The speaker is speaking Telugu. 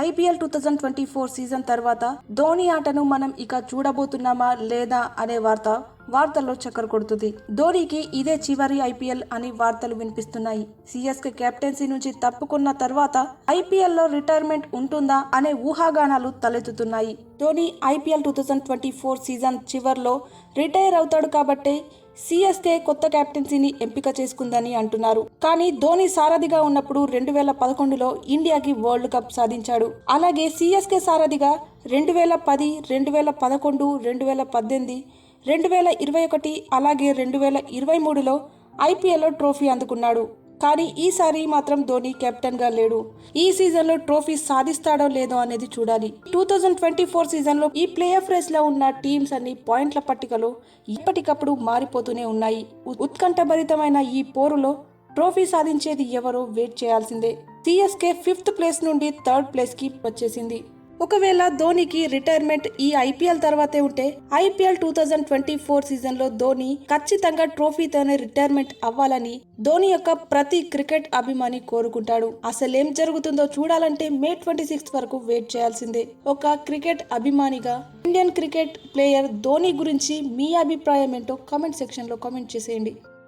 IPL two thousand twenty four season తర్వాత ధోని ఆటను మనం ఇక చూడబోతున్నామా లేదా అనే వార్త వార్తల్లో చక్కర కొడుతుంది. ధోనికి ఇదే చివరి ఐపీఎల్ అని వార్తలు వినిపిస్తున్నాయి. సిఎస్కే కెప్టెన్సీ నుంచి తప్పుకున్న తర్వాత ఐపీఎల్లో రిటైర్మెంట్ ఉంటుందా అనే ఊహాగానాలు తలెత్తుతున్నాయి. Dhoni IPL two thousand twenty four season చివర్లో రిటైర్ అవుతాడు కాబట్టి సిఎస్కే కొత్త కెప్టెన్సీని ఎంపిక చేసుకుందని అంటున్నారు. కానీ ధోని సారథిగా ఉన్నప్పుడు రెండు వేల పదకొండులో ఇండియాకి వరల్డ్ కప్ సాధించాడు. అలాగే సిఎస్కే సారథిగా రెండు వేల పది రెండు వేల పదకొండు రెండు వేల పద్దెనిమిది రెండు వేల ఇరవై ఒకటి అలాగే రెండు వేల ఇరవై మూడులో ఐపీఎల్లో ట్రోఫీ అందుకున్నాడు. కానీ ఈసారి మాత్రం ధోని కెప్టెన్గా లేడు. ఈ సీజన్లో ట్రోఫీ సాధిస్తాడో లేదో అనేది చూడాలి. టూ థౌజండ్ ట్వంటీ ఫోర్ సీజన్లో ఈ ప్లే ఆఫ్ రేస్లో ఉన్న టీమ్స్ అన్ని పాయింట్ల పట్టికలో ఎప్పటికప్పుడు మారిపోతూనే ఉన్నాయి. ఉత్కంఠభరితమైన ఈ పోరులో ట్రోఫీ సాధించేది ఎవరో వెయిట్ చేయాల్సిందే. సిఎస్కే ఫిఫ్త్ ప్లేస్ నుండి థర్డ్ ప్లేస్కి వచ్చేసింది. ఒకవేళ ధోనికి రిటైర్మెంట్ ఈ ఐపీఎల్ తర్వాతే ఉంటే IPL two thousand twenty four సీజన్లో ధోని ఖచ్చితంగా ట్రోఫీతోనే రిటైర్మెంట్ అవ్వాలని ధోని యొక్క ప్రతి క్రికెట్ అభిమాని కోరుకుంటాడు. అసలేం జరుగుతుందో చూడాలంటే మే ట్వంటీ సిక్స్ వరకు వెయిట్ చేయాల్సిందే. ఒక క్రికెట్ అభిమానిగా ఇండియన్ క్రికెట్ ప్లేయర్ ధోని గురించి మీ అభిప్రాయం ఏంటో కామెంట్ సెక్షన్లో కామెంట్ చేసేయండి.